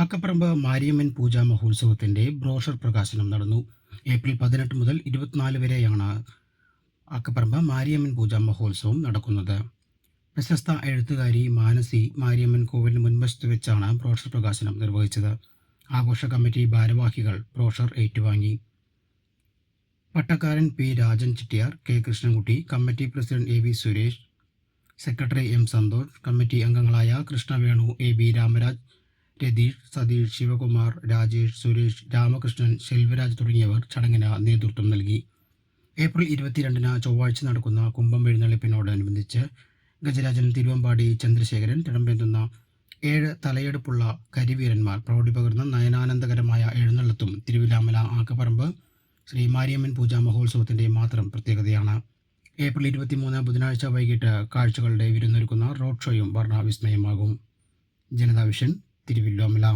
ആക്കപ്പറമ്പ് മാരിയമ്മൻ പൂജാ മഹോത്സവത്തിന്റെ ബ്രോഷർ പ്രകാശനം നടന്നു. ഏപ്രിൽ പതിനെട്ട് മുതൽ ഇരുപത്തിനാല് വരെയാണ് അക്കപ്രമ്പ മാരിയമ്മൻ പൂജാ മഹോത്സവം നടക്കുന്നത്. പ്രശസ്ത എഴുത്തുകാരി മാനസി മാരിയമ്മൻ കോവിലിന് മുൻവശത്ത് വെച്ചാണ് ബ്രോഷർ പ്രകാശനം നിർവഹിച്ചത്. ആഘോഷ കമ്മിറ്റി ഭാരവാഹികൾ ബ്രോഷർ ഏറ്റുവാങ്ങി. പട്ടക്കാരൻ P Rajan ചിട്ടിയാർ K Krishnankutty committee president A V Suresh secretary M Santhosh committee അംഗങ്ങളായ കൃഷ്ണവേണു എ ബി രാമരാജ് രതീഷ് സതീഷ് ശിവകുമാർ രാജേഷ് സുരേഷ് രാമകൃഷ്ണൻ ശെൽവരാജ് തുടങ്ങിയവർ ചടങ്ങിന് നേതൃത്വം നൽകി. ഏപ്രിൽ ഇരുപത്തിരണ്ടിന് ചൊവ്വാഴ്ച നടക്കുന്ന കുംഭം എഴുന്നള്ളിപ്പിനോടനുബന്ധിച്ച് ഗജരാജൻ തിരുവമ്പാടി ചന്ദ്രശേഖരൻ തിടമ്പെത്തുന്ന ഏഴ് തലയെടുപ്പുള്ള കരിവീരന്മാർ പ്രൗഢി പകർന്ന നയനാനന്ദകരമായ എഴുന്നള്ളത്തും തിരുവിലാമല ആക്കപ്പറമ്പ് ശ്രീ മാരിയമ്മൻ പൂജാ മഹോത്സവത്തിന്റെ മാത്രം പ്രത്യേകതയാണ്. ഏപ്രിൽ ഇരുപത്തിമൂന്ന് ബുധനാഴ്ച വൈകിട്ട് കാഴ്ചകളുടെ വിരുന്നൊരുക്കുന്ന റോഡ് ഷോയും വർണവിസ്മയമാകും. ജനതാ വിഷൻ திருவில்ലോமிலா